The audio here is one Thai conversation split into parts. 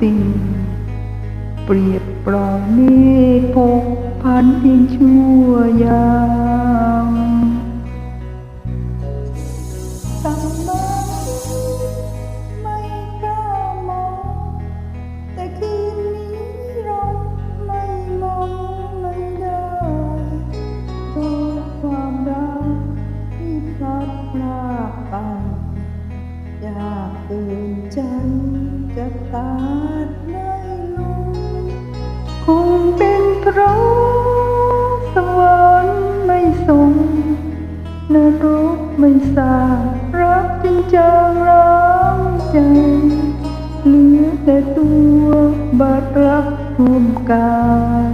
สิ่ง เปรียบปล่าเมฆพกพันเพียงชั่วยามต่างมาไม่กล้ามองแต่คืนนี้เราไม่มองไม่ได้เพราะความรักที่พลัดพรากไปอยากเกินใจ จะตัดได้ลงคงเป็นเพราะสวรรค์ไม่ส่งนรกไม่สร้างรักจึงจางร้างใจเหลือแต่ตัวบาดรักรวมกาย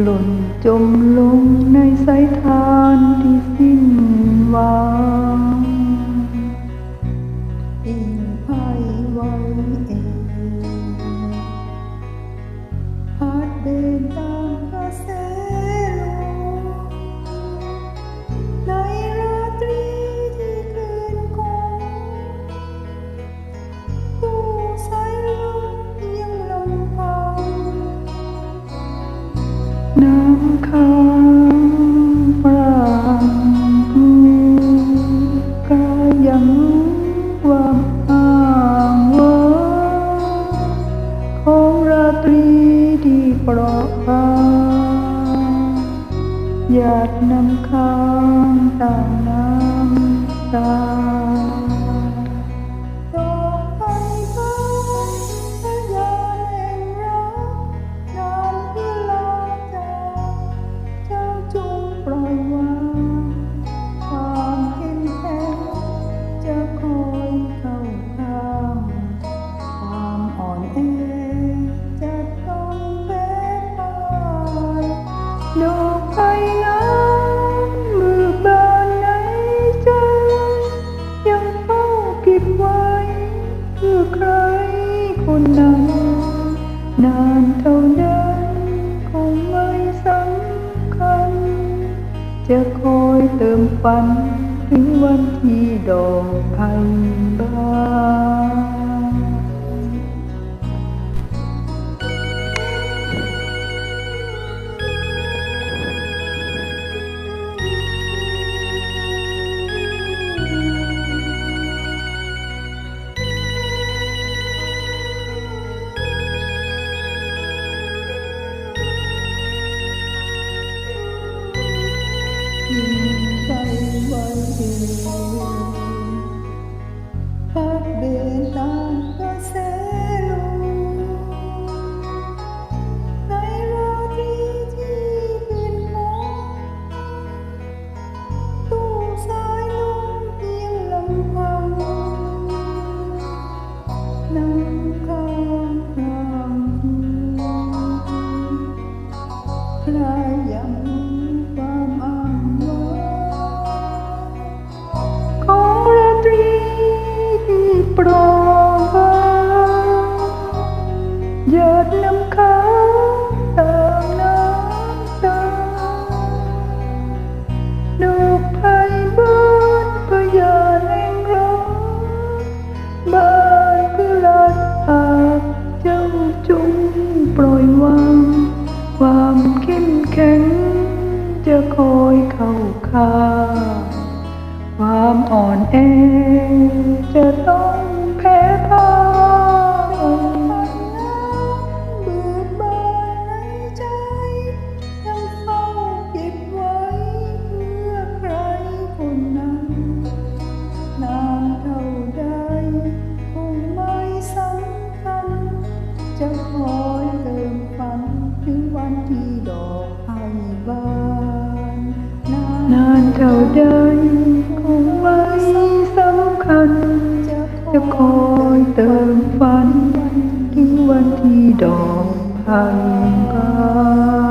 หล่นจมลงในสายทานที่สิ้นหวัง น้ำค้างปรางกายยังควาอ้างว้าของราตรีที่เปราะบางหยาดน้ำค้าง คนนั้นนานเท่านั้นคงไม่สำคั ว้ เข้าความอ่อนแอจะต้องแพ้พ่ายเบื่อบานในใจยังเฝ้าเก็บไว้เพื่อใครคนนั้น นานเท่าใดคงไม่สำคัญจะคอยเติมฝันถึงวันที่ดอกไผ่บานานเท่าใดคงไม่สำคัญ จะคอยเติมฝันถึงวันที่ดอกพันบาน